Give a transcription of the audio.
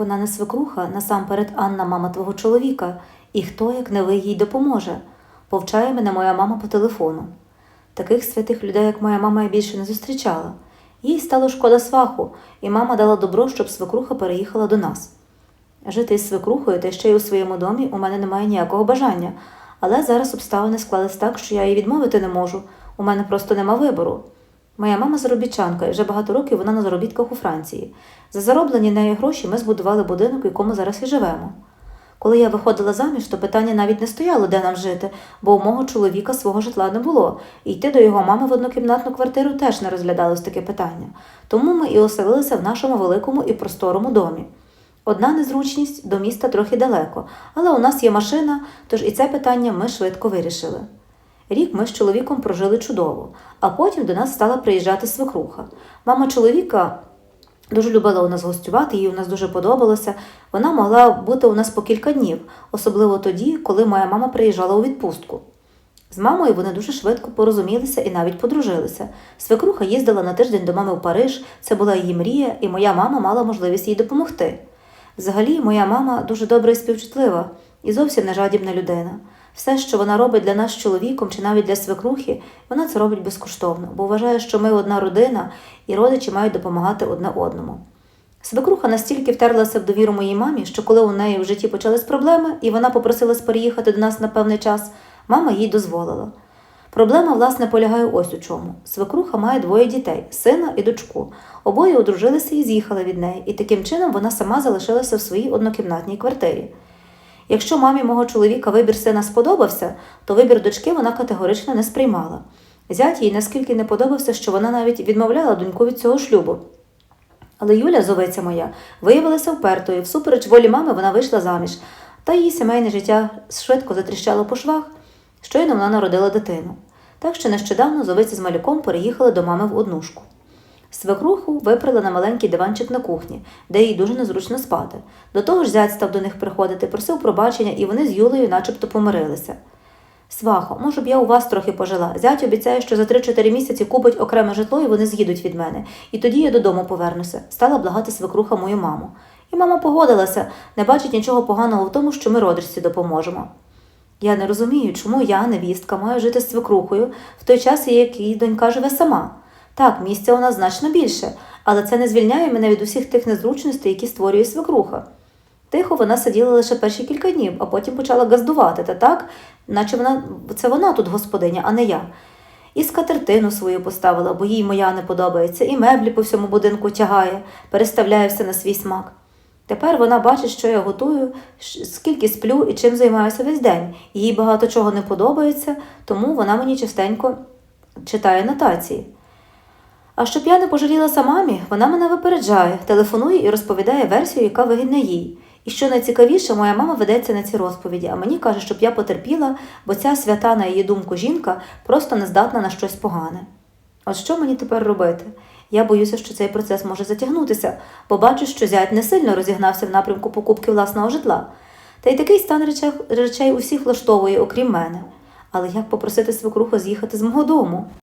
Вона не свекруха, насамперед Анна, мама твого чоловіка, і хто, як не ви, їй допоможе, повчає мене моя мама по телефону. Таких святих людей, як моя мама, я більше не зустрічала. Їй стало шкода сваху, і мама дала добро, щоб свекруха переїхала до нас. Жити із свекрухою та ще й у своєму домі у мене немає ніякого бажання, але зараз обставини склались так, що я їй відмовити не можу. У мене просто нема вибору. Моя мама заробітчанка, і вже багато років вона на заробітках у Франції. За зароблені нею гроші ми збудували будинок, в якому зараз і живемо. Коли я виходила заміж, то питання навіть не стояло, де нам жити, бо у мого чоловіка свого житла не було, і йти до його мами в однокімнатну квартиру теж не розглядалось таке питання. Тому ми і оселилися в нашому великому і просторому домі. Одна незручність до міста трохи далеко, але у нас є машина, тож і це питання ми швидко вирішили. Рік ми з чоловіком прожили чудово, а потім до нас стала приїжджати свекруха. Мама чоловіка дуже любила у нас гостювати, їй у нас дуже подобалося. Вона могла бути у нас по кілька днів, особливо тоді, коли моя мама приїжджала у відпустку. З мамою вони дуже швидко порозумілися і навіть подружилися. Свекруха їздила на тиждень до мами в Париж, це була її мрія, і моя мама мала можливість їй допомогти. Взагалі, моя мама дуже добра і співчутлива і зовсім не жадібна людина. Все, що вона робить для нас чоловіком чи навіть для свекрухи, вона це робить безкоштовно, бо вважає, що ми одна родина і родичі мають допомагати одне одному. Свекруха настільки втерлася в довіру моїй мамі, що коли у неї в житті почались проблеми, і вона попросилась переїхати до нас на певний час, мама їй дозволила. Проблема, власне, полягає ось у чому. Свекруха має двоє дітей сина і дочку. Обоє одружилися і з'їхали від неї, і таким чином вона сама залишилася в своїй однокімнатній квартирі. Якщо мамі мого чоловіка вибір сина сподобався, то вибір дочки вона категорично не сприймала. Зять їй наскільки не подобався, що вона навіть відмовляла доньку від цього шлюбу. Але Юля, зоветься моя, виявилася впертою. Всупереч волі мами вона вийшла заміж, та її сімейне життя швидко затріщало по швах. Щойно вона народила дитину. Так що нещодавно зовиці з малюком переїхали до мами в однушку. Свекруху випрали на маленький диванчик на кухні, де їй дуже незручно спати. До того ж зять став до них приходити, просив пробачення, і вони з Юлею начебто помирилися. Свахо, може б я у вас трохи пожила. Зять обіцяє, що за 3-4 місяці купить окреме житло і вони з'їдуть від мене. І тоді я додому повернуся. Стала благати свекруха мою маму. І мама погодилася, не бачить нічого поганого в тому, що ми родичці допоможемо. Я не розумію, чому я, невістка, маю жити з свекрухою в той час, як її донька живе сама. Так, місця у нас значно більше, але це не звільняє мене від усіх тих незручностей, які створює свекруха. Тихо вона сиділа лише перші кілька днів, а потім почала газдувати, та так, наче вона це вона тут господиня, а не я. І скатертину свою поставила, бо їй моя не подобається, і меблі по всьому будинку тягає, переставляє все на свій смак. Тепер вона бачить, що я готую, скільки сплю і чим займаюся весь день. Їй багато чого не подобається, тому вона мені частенько читає нотації. А щоб я не пожалілася мамі, вона мене випереджає, телефонує і розповідає версію, яка вигідна їй. І що найцікавіше, моя мама ведеться на ці розповіді, а мені каже, щоб я потерпіла, бо ця свята, на її думку, жінка просто не здатна на щось погане. От що мені тепер робити? Я боюся, що цей процес може затягнутися, бо бачу, що зять не сильно розігнався в напрямку покупки власного житла. Та й такий стан речей, усіх влаштовує, окрім мене. Але як попросити свекруху з'їхати з мого дому?